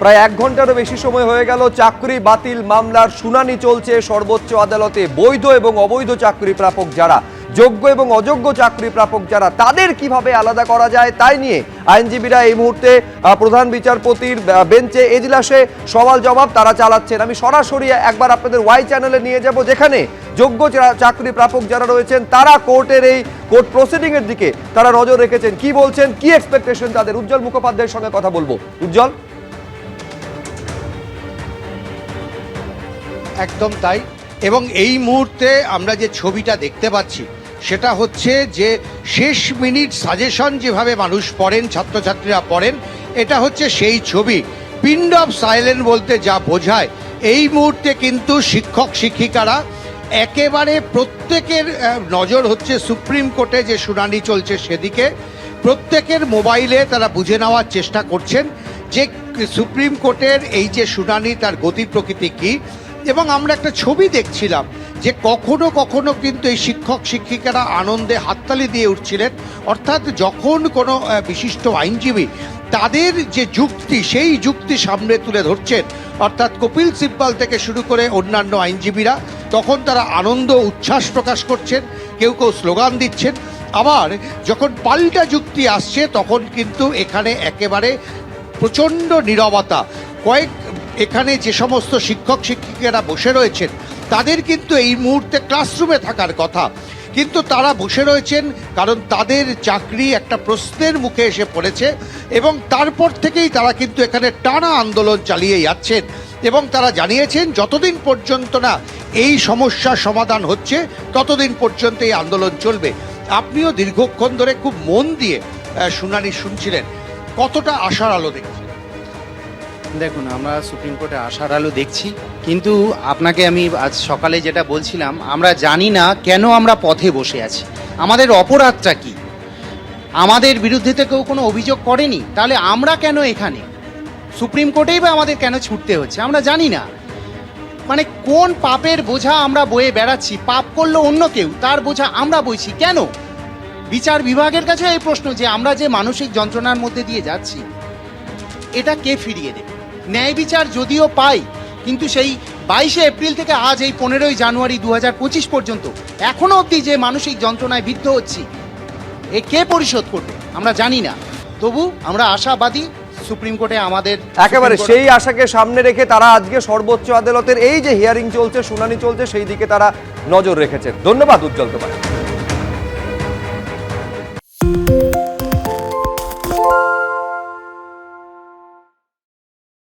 প্রায় এক ঘন্টারও বেশি সময় হয়ে গেল চাকরি বাতিল মামলার শুনানি চলছে। সর্বোচ্চ আদালতে বৈধ এবং অবৈধ চাকরি প্রাপক যারা, যোগ্য এবং অযোগ্য চাকরি প্রাপক যারা, তাদের কীভাবে আলাদা করা যায় তাই নিয়ে আইনজীবীরা এই মুহূর্তে প্রধান বিচারপতির বেঞ্চে এজলাসে সওয়াল জবাব তারা চালাচ্ছেন। আমি সরাসরি একবার আপনাদের ওয়াই চ্যানেলে নিয়ে যাব, যেখানে যোগ্য চাকরি প্রাপক যারা রয়েছেন, তারা কোর্টের এই কোর্ট প্রসিডিং এর দিকে তারা নজর রেখেছেন। কি বলছেন, কি এক্সপেকটেশন তাদের? উজ্জ্বল মুখোপাধ্যায়ের সঙ্গে কথা বলব। উজ্জ্বল? একদম তাই। এবং এই মুহূর্তে আমরা যে ছবিটা দেখতে পাচ্ছি, সেটা হচ্ছে যে শেষ মিনিট সাজেশন যেভাবে মানুষ পড়েন, ছাত্রছাত্রীরা পড়েন, এটা হচ্ছে সেই ছবি। পিন্ড অফ সাইলেন্ট বলতে যা বোঝায়, এই মুহূর্তে কিন্তু শিক্ষক, শিক্ষিকারা একেবারে প্রত্যেকের নজর হচ্ছে সুপ্রিম কোর্টে যে শুনানি চলছে সেদিকে। প্রত্যেকের মোবাইলে তারা বুঝে নেওয়ার চেষ্টা করছেন যে সুপ্রিম কোর্টের এই যে শুনানি, তার গতি প্রকৃতি কী। এবং আমরা একটা ছবি দেখছিলাম যে কখনো কখনো কিন্তু এই শিক্ষক শিক্ষিকারা আনন্দে হাততালি দিয়ে উঠছিলেন। অর্থাৎ যখন কোনো বিশিষ্ট আইনজীবী তাদের যে যুক্তি, সেই যুক্তি সামনে তুলে ধরছেন, অর্থাৎ কপিল সিব্বাল থেকে শুরু করে অন্যান্য আইনজীবীরা, তখন তারা আনন্দ উচ্ছ্বাস প্রকাশ করছেন, কেউ কেউ স্লোগান দিচ্ছেন। আবার যখন পাল্টা যুক্তি আসছে, তখন কিন্তু এখানে একেবারে প্রচণ্ড নীরবতা, কয়েক এখানে যে সমস্ত শিক্ষক শিক্ষিকারা বসে রয়েছেন, তাদের কিন্তু এই মুহূর্তে ক্লাসরুমে থাকার কথা। কিন্তু তারা বসে রয়েছেন কারণ তাদের চাকরি একটা প্রশ্নের মুখে এসে পড়েছে এবং তারপর থেকেই তারা কিন্তু এখানে টানা আন্দোলন চালিয়ে যাচ্ছেন এবং তারা জানিয়েছেন, যতদিন পর্যন্ত না এই সমস্যার সমাধান হচ্ছে, ততদিন পর্যন্ত এই আন্দোলন চলবে। আপনিও দীর্ঘক্ষণ ধরে খুব মন দিয়ে শুনানি শুনছিলেন। কতটা আশার আলো দেখছেন? দেখুন, আমরা সুপ্রিম কোর্টে আসার আলো দেখছি, কিন্তু আপনাকে আমি আজ সকালে যেটা বলছিলাম, আমরা জানি না কেন আমরা পথে বসে আছি। আমাদের অপরাধটা কি? আমাদের বিরুদ্ধে তো কেউ কোনো অভিযোগ করেনি, তাহলে আমরা কেন এখানে? সুপ্রিম কোর্টেই বা আমাদের কেন ছুটতে হচ্ছে? আমরা জানি না। মানে কোন পাপের বোঝা আমরা বয়ে বেড়াচ্ছি? পাপ করল অন্য কেউ, তার বোঝা আমরা বইছি কেন? বিচার বিভাগের কাছে এই প্রশ্ন যে আমরা যে মানসিক যন্ত্রণার মধ্যে দিয়ে যাচ্ছি, এটা কে ফিরিয়ে দেবে? ন্যায় বিচার যদিও পাই, কিন্তু সেই বাইশে এপ্রিল থেকে আজ এই পনেরোই জানুয়ারি দু পঁচিশ পর্যন্ত এখনও অবধি যে মানসিক যন্ত্রণায় বিদ্ধ হচ্ছি, এ কে পরিশোধ করবে আমরা জানি না। তবু আমরা আশাবাদী সুপ্রিম কোর্টে আমাদের একেবারে সেই আশাকে সামনে রেখে তারা আজকে সর্বোচ্চ আদালতের এই যে হিয়ারিং চলছে, শুনানি চলছে, সেই দিকে তারা নজর রেখেছে ধন্যবাদ উজ্জ্বল তোমার